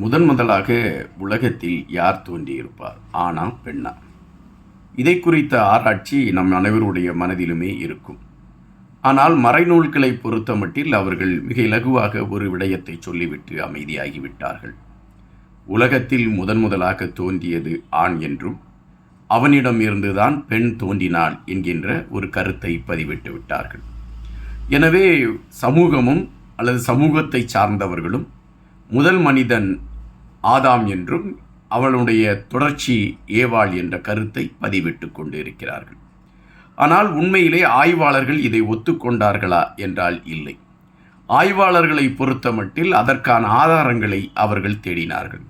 முதன் முதலாக உலகத்தில் யார் தோன்றியிருப்பார்? ஆனா பெண்ணா. இதை குறித்த ஆராய்ச்சி நம் அனைவருடைய மனதிலுமே இருக்கும். ஆனால் மறைநூல்களை பொறுத்தமட்டில் அவர்கள் மிக இலகுவாக ஒரு விடயத்தை சொல்லிவிட்டு அமைதியாகிவிட்டார்கள். உலகத்தில் முதன் முதலாக தோன்றியது ஆண் என்றும் அவனிடம் இருந்துதான் பெண் தோன்றினாள் என்கின்ற ஒரு கருத்தை பதிவிட்டு விட்டார்கள். எனவே சமூகமும் அல்லது சமூகத்தை சார்ந்தவர்களும் முதல் மனிதன் ஆதாம் என்றும் அவளுடைய தொடர்ச்சி ஏவாள் என்ற கருத்தை பதிவிட்டு கொண்டிருக்கிறார்கள். ஆனால் உண்மையிலே ஆய்வாளர்கள் இதை ஒத்துக்கொண்டார்களா என்றால் இல்லை. ஆய்வாளர்களை பொறுத்தமட்டில் அதற்கான ஆதாரங்களை அவர்கள் தேடினார்கள்.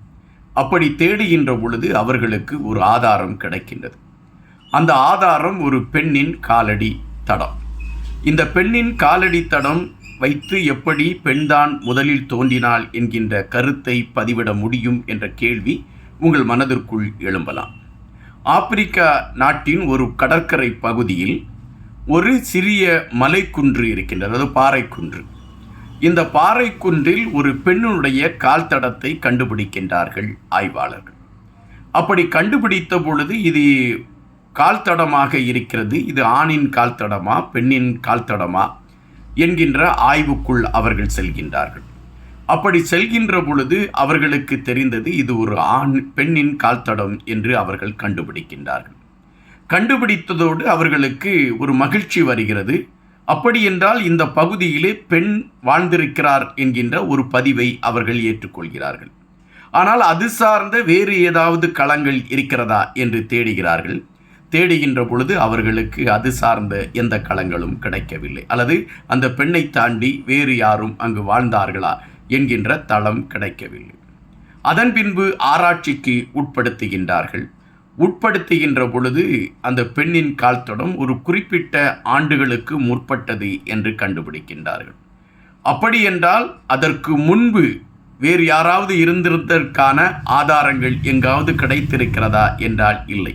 அப்படி தேடுகின்ற பொழுது அவர்களுக்கு ஒரு ஆதாரம் கிடைக்கின்றது. அந்த ஆதாரம் ஒரு பெண்ணின் காலடி தடம். இந்த பெண்ணின் காலடி தடம் வைத்து எப்படி பெண்தான் முதலில் தோன்றினாள் என்கின்ற கருத்தை பதிவிட முடியும் என்ற கேள்வி உங்கள் மனதிற்குள் எழும்பலாம். ஆப்பிரிக்கா நாட்டின் ஒரு கடற்கரை பகுதியில் ஒரு சிறிய மலைக்குன்று இருக்கின்றது அது பாறைக்குன்று. இந்த பாறைக்குன்றில் ஒரு பெண்ணுடைய கால் தடத்தை கண்டுபிடிக்கின்றார்கள் ஆய்வாளர்கள். அப்படி கண்டுபிடித்த பொழுது இது கால் தடமாக இருக்கிறது இது ஆணின் கால் தடமா பெண்ணின் கால் தடமா? என்கின்ற ஆய்வுக்குள் அவர்கள் செல்கின்றார்கள். அப்படி செல்கின்ற பொழுது அவர்களுக்கு தெரிந்தது இது ஒரு ஆண் பெண்ணின் கால்தடம் என்று அவர்கள் கண்டுபிடிக்கின்றார்கள். கண்டுபிடித்ததோடு அவர்களுக்கு ஒரு மகிழ்ச்சி வருகிறது. அப்படி என்றால் இந்த பகுதியிலே பெண் வாழ்ந்திருக்கிறார் என்கின்ற ஒரு பதிவை அவர்கள் ஏற்றுக்கொள்கிறார்கள். ஆனால் அது சார்ந்த வேறு ஏதாவது களங்கள் இருக்கிறதா என்று தேடுகிறார்கள். தேடுகின்ற பொழுது அவர்களுக்கு அது சார்ந்த எந்த களங்களும் கிடைக்கவில்லை. அல்லது அந்த பெண்ணை தாண்டி வேறு யாரும் அங்கு வாழ்ந்தார்களா என்கின்ற தளம் கிடைக்கவில்லை. அதன் பின்பு ஆராய்ச்சிக்கு உட்படுத்துகின்றார்கள். உட்படுத்துகின்ற பொழுது அந்த பெண்ணின் கால்தடம் ஒரு குறிப்பிட்ட ஆண்டுகளுக்கு முற்பட்டது என்று கண்டுபிடிக்கின்றார்கள். அப்படி என்றால் அதற்கு முன்பு வேறு யாராவது இருந்திருந்ததற்கான ஆதாரங்கள் எங்காவது கிடைத்திருக்கிறதா என்றால் இல்லை.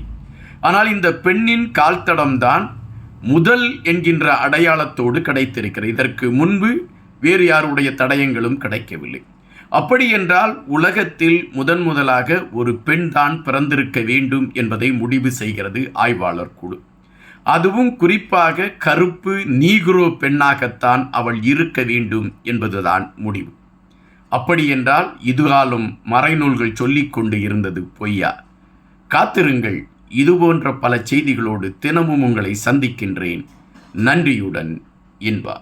ஆனால் இந்த பெண்ணின் கால்தடம்தான் முதல் என்கின்ற அடையாளத்தோடு கிடைத்திருக்கிறது. இதற்கு முன்பு வேறு யாருடைய தடயங்களும் கிடைக்கவில்லை. அப்படி என்றால் உலகத்தில் முதன் முதலாக ஒரு பெண் தான் பிறந்திருக்க வேண்டும் என்பதை முடிவு செய்கிறது ஆய்வாளர் குழு. அதுவும் குறிப்பாக கருப்பு நீக்ரோ பெண்ணாகத்தான் அவள் இருக்க வேண்டும் என்பதுதான் முடிவு. அப்படி என்றால் இதுகாலும் மறைநூல்கள் சொல்லிக்கொண்டு இருந்தது பொய்யா? காத்திருங்கள். இதுபோன்ற பல செய்திகளோடு தினமும் உங்களை சந்திக்கின்றேன். நன்றியுடன் இன்பா.